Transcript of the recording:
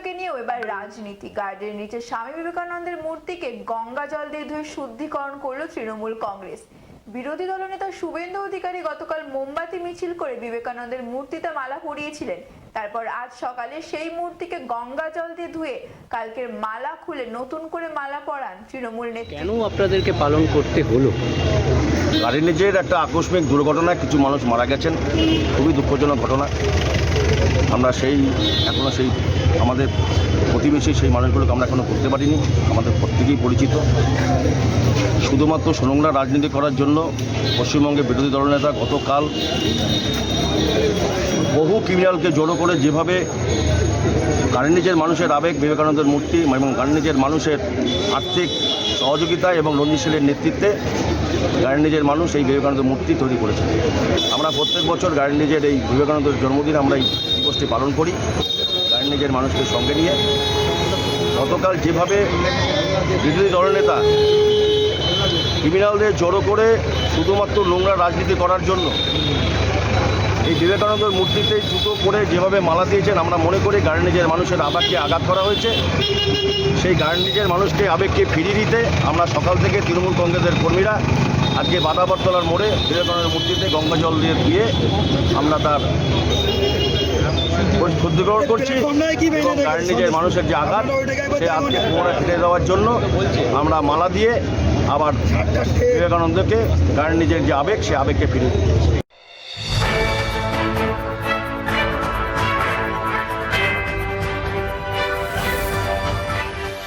পুজোকে নিয়েও এবার রাজনীতি। গার্ডের নিচে স্বামী বিবেকানন্দের মূর্তিকে গঙ্গা জল দিয়ে ধুয়ে শুদ্ধিকরণ করল তৃণমূল কংগ্রেস। বিরোধী দলনেতা শুভেন্দু অধিকারী গতকাল মোমবাতি মিছিল করে বিবেকানন্দের মূর্তিতে মালা পরিয়েছিলেন। তারপর আজ সকালে সেই মূর্তিকে গঙ্গা জল দিয়ে ধুয়ে কালকের মালা খুলে নতুন করে মালা পরান তৃণমূল নেত্রী। কেন আপনাদেরকে পালন করতে হলো? গাড়ি নিজের একটা আকস্মিক দুর্ঘটনায় কিছু মানুষ মারা গেছেন। খুবই দুঃখজনক ঘটনা। আমরা সেই এখনও সেই আমাদের প্রতিবেশী সেই মানুষগুলোকে আমরা এখনও করতে পারিনি, আমাদের প্রত্যেকেই পরিচিত। শুধুমাত্র সোনংলা রাজনীতি করার জন্য পশ্চিমবঙ্গের বিরোধী দলনেতা গতকাল বহু ক্রিমিনালকে জড়ো করে যেভাবে গার্নিজের মানুষের আবেগ, বিবেকানন্দের মূর্তি এবং গার্নিজের মানুষের আর্থিক সহযোগিতা এবং রঞ্জিত সেনের নেতৃত্বে গার্নিজের মানুষ এই বিবেকানন্দ মূর্তি তৈরি করেছে আমরা প্রত্যেক বছর গার্নিজের এই বিবেকানন্দের জন্মদিন আমরা এই দিবসটি পালন করি। গার্নিজের মানুষকে সঙ্গে নিয়ে গতকাল যেভাবে বিরোধী দলনেতা ক্রিমিনালদের জড়ো করে শুধুমাত্র নোংরা রাজনীতি করার জন্য এই বিবেকানন্দের মূর্তিতে জুতো পরে যেভাবে মালা দিয়েছেন, আমরা মনে করি গার্নিজের মানুষের আবেগকে আঘাত করা হয়েছে। সেই গার্নিজের মানুষকে আবেগকে ফিরিয়ে দিতে আমরা সকাল থেকে তৃণমূল কংগ্রেসের কর্মীরা আজকে বাদাবরতলার মোড়ে বিবেকানন্দের মূর্তিতে গঙ্গা জল দিয়ে দিয়ে আমরা তার শুদ্ধিকরণ করছি এবং গার্নিজের মানুষের যে আঘাত সেই আঘাতকে পুনরায় ফিরে দেওয়ার জন্য আমরা মালা দিয়ে আবার বিবেকানন্দকে গার্নিজের যে আবেগ, সে আবেগকে ফিরিয়ে দিই